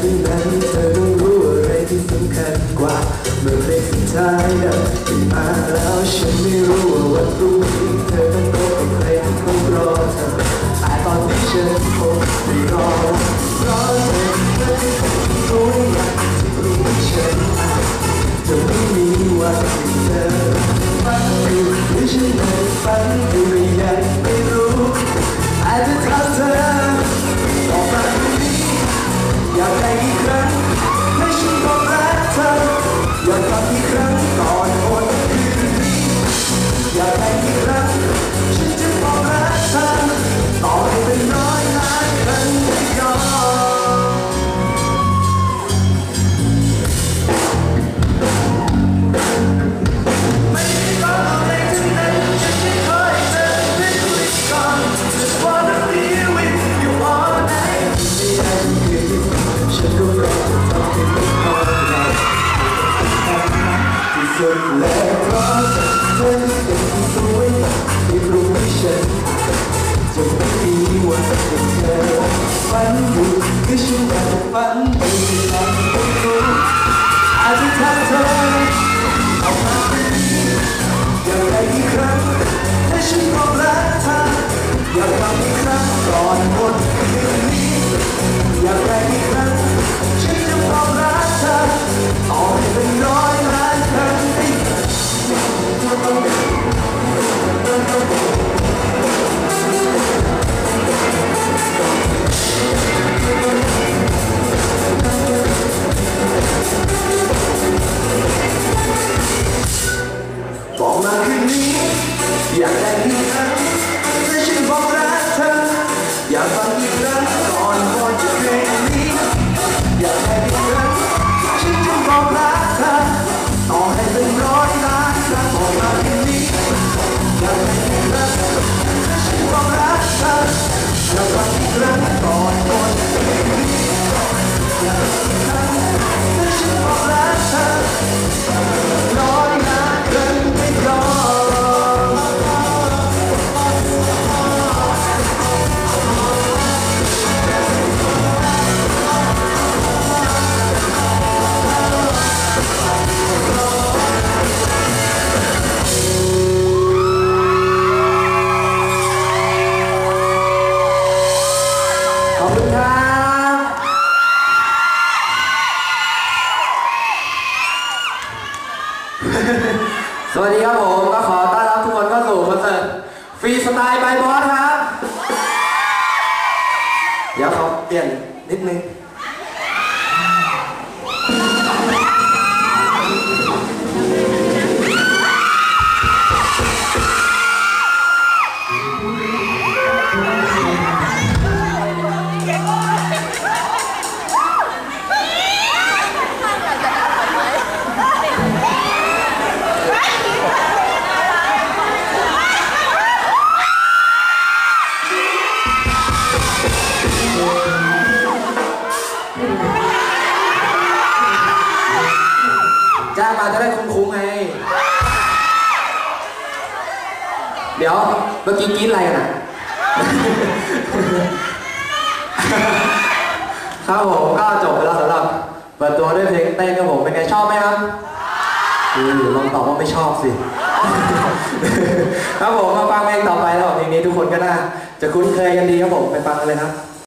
ทั้นั้นเธอต้องรู้อะไรที่สำคัญกว่า เมื่อเพลงสุดท้ายดัง Gracias. บอกมาคื สวัสดีครับผมก็ขอต้อนรับทุกคนเข้าสู่คอนเสิร์ตฟรีสไตล์บายบอสครับ เดี๋ยวขอเปลี่ยนนิดนึง จ้างมาจะได้คุ้มๆไง เดี๋ยวเมื่อกี้กรี๊ดอะไรกันอะ ครับผมก็จบไปแล้วสำหรับเปิดตัวด้วยเพลงเต้นครับผมเป็นไงชอบไหมครับอือลองตอบว่าไม่ชอบสิ ครับผมมาฟังเพลงต่อไปแล้วเพลงนี้ทุกคนก็น่าจะคุ้นเคยกันดีครับผมไปฟังกันเลยครับ